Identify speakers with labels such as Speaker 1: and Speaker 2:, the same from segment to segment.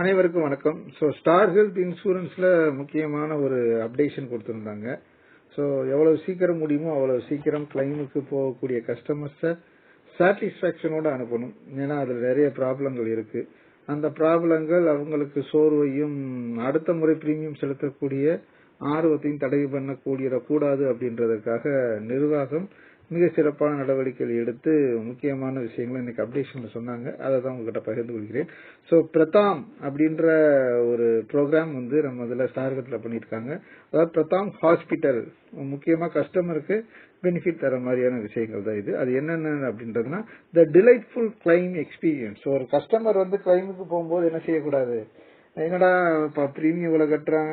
Speaker 1: அனைவருக்கும் வணக்கம். So star health இன்சூரன்ஸில் முக்கியமான ஒரு அப்டேஷன் கொடுத்துருந்தாங்க. ஸோ எவ்வளோ சீக்கிரம் முடியுமோ அவ்வளோ சீக்கிரம் கிளைமுக்கு போகக்கூடிய கஸ்டமர்ஸை சாட்டிஸ்ஃபேக்ஷனோடு அனுப்பணும். ஏன்னா அதில் நிறைய ப்ராப்ளங்கள் இருக்குது அந்த ப்ராப்ளங்கள் அவங்களுக்கு சோர்வையும் அடுத்த முறை பிரீமியம் செலுத்தக்கூடிய ஆர்வத்தையும் தடை பண்ணக்கூடியிடக்கூடாது கூடாது அப்படின்றதுக்காக நிர்வாகம் மிக சிறப்பான நடவடிக்கைகள் எடுத்து முக்கியமான விஷயங்களை இன்னைக்கு அப்டேஷன்ல சொன்னாங்க. அதை தான் உங்ககிட்ட பகிர்ந்து கொள்கிறேன். ஸோ பிரதாம் அப்படின்ற ஒரு ப்ரோக்ராம் வந்து நம்ம இதில் ஸ்டார்கத்தில் பண்ணியிருக்காங்க. அதாவது பிரதாம் ஹாஸ்பிட்டல் முக்கியமாக கஸ்டமருக்கு பெனிஃபிட் தர மாதிரியான விஷயங்கள் தான் இது. அது என்னென்ன அப்படின்றதுனா த டிலைட்ஃபுல் கிளைம் எக்ஸ்பீரியன்ஸ் ஒரு கஸ்டமர் வந்து கிளைமுக்கு போகும்போது என்ன செய்யக்கூடாது? என்னடா இப்போ ப்ரீமியம் இவ்வளோ கட்டுறான்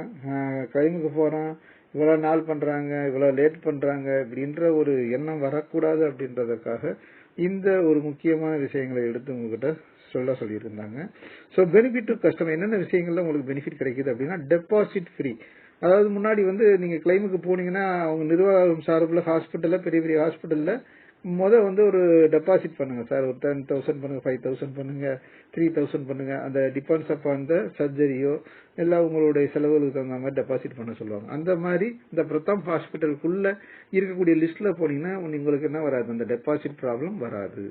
Speaker 1: கிளைமுக்கு போகிறான் இவ்வளோ நாள் பண்ணுறாங்க இவ்வளோ லேட் பண்ணுறாங்க இப்படின்ற ஒரு எண்ணம் வரக்கூடாது அப்படின்றதுக்காக இந்த ஒரு முக்கியமான விஷயங்களை எடுத்து உங்ககிட்ட சொல்ல சொல்லியிருந்தாங்க. ஸோ பெனிஃபிட் டு கஸ்டமர் என்னென்ன விஷயங்கள்ல உங்களுக்கு பெனிஃபிட் கிடைக்குது அப்படின்னா டெபாசிட் ஃப்ரீ அதாவது முன்னாடி வந்து நீங்கள் கிளைமுக்கு போனீங்கன்னா அவங்க நிர்வாகம் சார்பில் ஹாஸ்பிட்டலில் பெரிய பெரிய ஹாஸ்பிட்டலில் முத வந்து ஒரு டெபாசிட் பண்ணுங்க சார் ஒரு டென் தௌசண்ட் பண்ணுங்க ஃபைவ் தௌசண்ட் பண்ணுங்க த்ரீ தௌசண்ட் பண்ணுங்க. அந்த டிபெண்ட்ஸ் அப்பான் த சர்ஜரியோ இல்லை உங்களுடைய செலவுகளுக்கு தகுந்த மாதிரி டெபாசிட் பண்ண சொல்லுவாங்க. அந்த மாதிரி இந்த பிரதம் ஹாஸ்பிட்டலுக்குள்ள இருக்கக்கூடிய லிஸ்ட்ல போனீங்கன்னா உங்களுக்கு என்ன வராது? அந்த டெபாசிட் ப்ராப்ளம் வராது.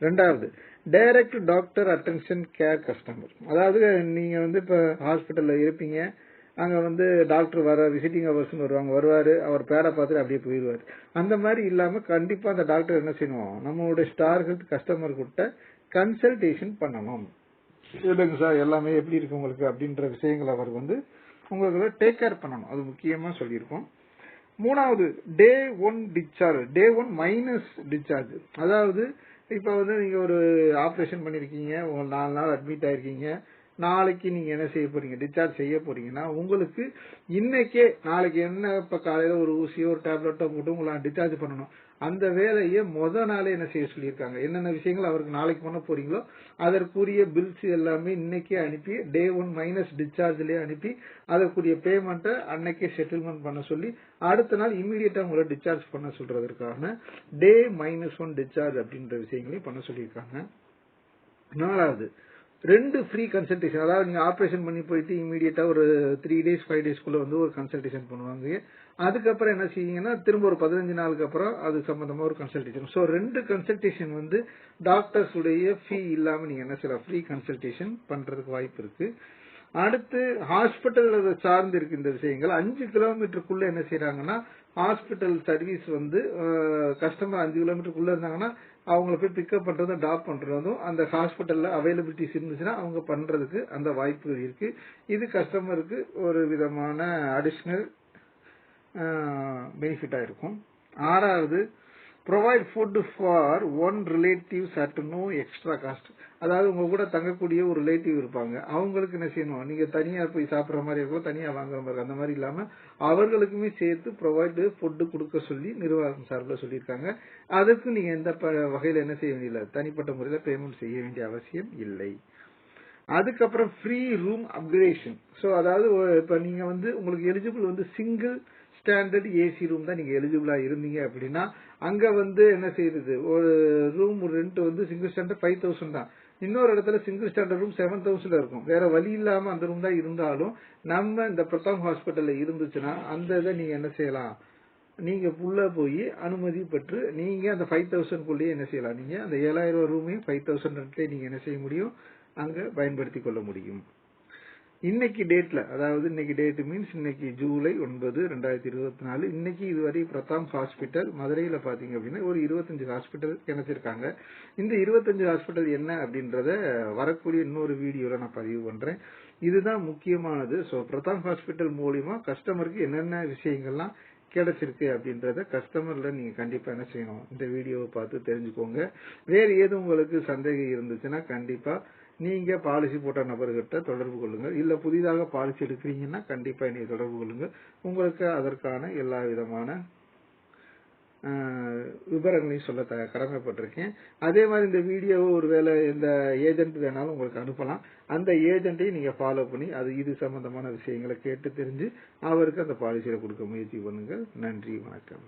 Speaker 1: ரெண்டாவது direct doctor attention care customer அதாவது நீங்க வந்து இப்ப ஹாஸ்பிட்டல்ல இருப்பீங்க அங்கே வந்து டாக்டர் வர விசிட்டிங் ஹவர்ஸ்னு வருவாங்க. வருவார் அவர் பேரை பார்த்துட்டு அப்படியே போயிடுவாரு. அந்த மாதிரி இல்லாமல் கண்டிப்பாக அந்த டாக்டர் என்ன செய்யணும்? நம்மளுடைய ஸ்டார் ஹெல்த் கஸ்டமர் கிட்ட கன்சல்டேஷன் பண்ணணும். இல்லைங்க சார் எல்லாமே எப்படி இருக்கு உங்களுக்கு அப்படின்ற விஷயங்கள் அவர் வந்து உங்களுக்கு டேக் கேர் பண்ணணும். அது முக்கியமாக சொல்லியிருக்கோம். மூணாவது day one discharge day one minus discharge அதாவது இப்போ வந்து நீங்கள் ஒரு ஆப்ரேஷன் பண்ணியிருக்கீங்க உங்கள் நாலு நாள் அட்மிட் ஆயிருக்கீங்க. நாளைக்கு நீங்க என்ன செய்ய போறீங்க? டிஸ்சார்ஜ் செய்ய போறீங்கன்னா உங்களுக்கு இன்னைக்கே நாளைக்கு என்ன இப்ப காலையில ஒரு ஊசியோ ஒரு டேப்லெட்டோ போட்டு உங்களை டிஸ்சார்ஜ் பண்ணணும். அந்த வேலையை முத நாளே என்ன செய்ய சொல்லியிருக்காங்க? என்னென்ன விஷயங்கள் அவருக்கு நாளைக்கு பண்ண போறீங்களோ அதற்குரிய பில்ஸ் எல்லாமே இன்னைக்கே அனுப்பி டே ஒன் மைனஸ் டிஸ்சார்ஜ்லயே அனுப்பி அதற்குரிய பேமெண்ட்டை அன்னைக்கே செட்டில்மெண்ட் பண்ண சொல்லி அடுத்த நாள் இமீடியட்டா உங்களை டிஸ்சார்ஜ் பண்ண சொல்றதற்கான டே மைனஸ் ஒன் டிஸ்சார்ஜ் அப்படின்ற விஷயங்களையும் பண்ண சொல்லியிருக்காங்க. நாலாவது ரெண்டு ஃப்ரீ கன்சல்டேஷன் அதாவது நீங்கள் ஆப்ரேஷன் பண்ணி போயிட்டு இமீடியட்டாக ஒரு த்ரீ டேஸ் ஃபைவ் டேஸ்க்குள்ளே வந்து ஒரு கன்சல்டேஷன் பண்ணுவாங்க. அதுக்கப்புறம் என்ன செய்வீங்கன்னா திரும்ப ஒரு பதினஞ்சு நாளுக்கு அப்புறம் அது சம்மந்தமாக ஒரு கன்சல்டேஷன் ஸோ ரெண்டு கன்சல்டேஷன் வந்து டாக்டர்ஸ் உடைய ஃபீ இல்லாமல் நீங்கள் என்ன செய்யலாம் ஃப்ரீ கன்சல்டேஷன் பண்ணுறதுக்கு வாய்ப்பு இருக்குது அடுத்து ஹாஸ்பிட்டல் சார்ந்து இருக்கு இந்த விஷயங்கள் அஞ்சு கிலோமீட்டருக்குள்ள என்ன செய்யறாங்கன்னா ஹாஸ்பிட்டல் சர்வீஸ் வந்து கஸ்டமர் அஞ்சு கிலோமீட்டருக்குள்ள இருந்தாங்கன்னா அவங்கள போய் பிக்கப் பண்றதும் டாப் பண்றதும் அந்த ஹாஸ்பிட்டல்ல அவைலபிலிட்டிஸ் இருந்துச்சுன்னா அவங்க பண்றதுக்கு அந்த வாய்ப்புகள் இருக்கு. இது கஸ்டமருக்கு ஒரு விதமான அடிஷ்னல் பெனிஃபிட்டா இருக்கும். ஆறாவது provide food for one relatives at no extra cost அதாவது உங்க கூட தங்கக்கூடிய ஒரு ரிலேட்டிவ் இருப்பாங்க. அவங்களுக்கு என்ன செய்யணும்? நீங்க தனியா போய் சாப்பிட்ற மாதிரி இருக்கும் தனியா வாங்குற மாதிரி இருக்கும் அந்த மாதிரி இல்லாம அவர்களுக்குமே சேர்த்து ப்ரொவைட் ஃபுட்டு கொடுக்க சொல்லி நிர்வாகம் சார்பில் சொல்லியிருக்காங்க. அதுக்கு நீங்க எந்த வகையில என்ன செய்ய வேண்டியதில்லை. தனிப்பட்ட முறையில பேமெண்ட் செய்ய வேண்டிய அவசியம் இல்லை. அதுக்கப்புறம் ஃப்ரீ ரூம் அப்கிரேஷன் ஸோ அதாவது இப்போ நீங்கள் வந்து உங்களுக்கு எலிஜிபிள் வந்து சிங்கிள் ஸ்டாண்டர்ட் ஏசி ரூம் தான் நீங்க எலிஜிபிளா இருந்தீங்க அப்படின்னா அங்க வந்து என்ன செய்யுது? ஒரு ரூம் ரெண்ட் வந்து சிங்கிள் ஸ்டாண்டர்ட் ஃபைவ் தௌசண்ட் தான். இன்னொரு இடத்துல single standard room seven thousand இருக்கும். வேற வழி இல்லாம அந்த ரூம் தான் இருந்தாலும் நம்ம இந்த பிரதாம் ஹாஸ்பிட்டல்ல இருந்துச்சுன்னா அந்த இதை நீங்க என்ன செய்யலாம்? நீங்க உள்ள போய் அனுமதி பெற்று நீங்க அந்த ஃபைவ் தௌசண்ட்குள்ளேயே என்ன செய்யலாம்? நீங்க அந்த ஏழாயிரம் ரூபாய் ரூமையும் ஃபைவ் தௌசண்ட் நீங்க என்ன செய்ய முடியும்? அங்க பயன்படுத்தி கொள்ள முடியும். இன்னைக்கு டேட்ல அதாவது இன்னைக்கு டேட் மீன்ஸ் இன்னைக்கு ஜூலை ஒன்பது ரெண்டாயிரத்தி இருபத்தி நாலு இன்னைக்கு இதுவரை பிரதாம் ஹாஸ்பிட்டல் மதுரையில பாத்தீங்க அப்படின்னா ஒரு இருபத்தஞ்சு ஹாஸ்பிட்டல் இணைச்சிருக்காங்க. இந்த இருபத்தஞ்சு ஹாஸ்பிட்டல் என்ன அப்படின்றத வரக்கூடிய இன்னொரு வீடியோல நான் பதிவு பண்றேன். இதுதான் முக்கியமானது. ஸோ பிரதாம் ஹாஸ்பிட்டல் மூலியமா கஸ்டமருக்கு என்னென்ன விஷயங்கள்லாம் கிடைச்சிருக்கு அப்படின்றத கஸ்டமர்ல நீங்க கண்டிப்பா என்ன செய்யணும்? இந்த வீடியோவை பார்த்து தெரிஞ்சுக்கோங்க. வேற ஏதும் உங்களுக்கு சந்தேகம் இருந்துச்சுன்னா கண்டிப்பா நீங்க பாலிசி போட்ட நபர்கிட்ட தொடர்பு கொள்ளுங்க இல்ல புதிதாக பாலிசி எடுக்கிறீங்கன்னா கண்டிப்பா என்னை தொடர்பு கொள்ளுங்க உங்களுக்கு அதற்கான எல்லா விதமான விவரங்களையும் சொல்ல த கடமைப்பட்டிருக்கேன். அதே மாதிரி இந்த வீடியோவை ஒருவேளை இந்த ஏஜென்ட் வேணாலும் உங்களுக்கு அனுப்பலாம். அந்த ஏஜென்ட்டையும் நீங்கள் ஃபாலோ பண்ணி அது இது சம்பந்தமான விஷயங்களை கேட்டு தெரிஞ்சு அவருக்கு அந்த பாலிசியில் கொடுக்க முயற்சி பண்ணுங்கள். நன்றி வணக்கம்.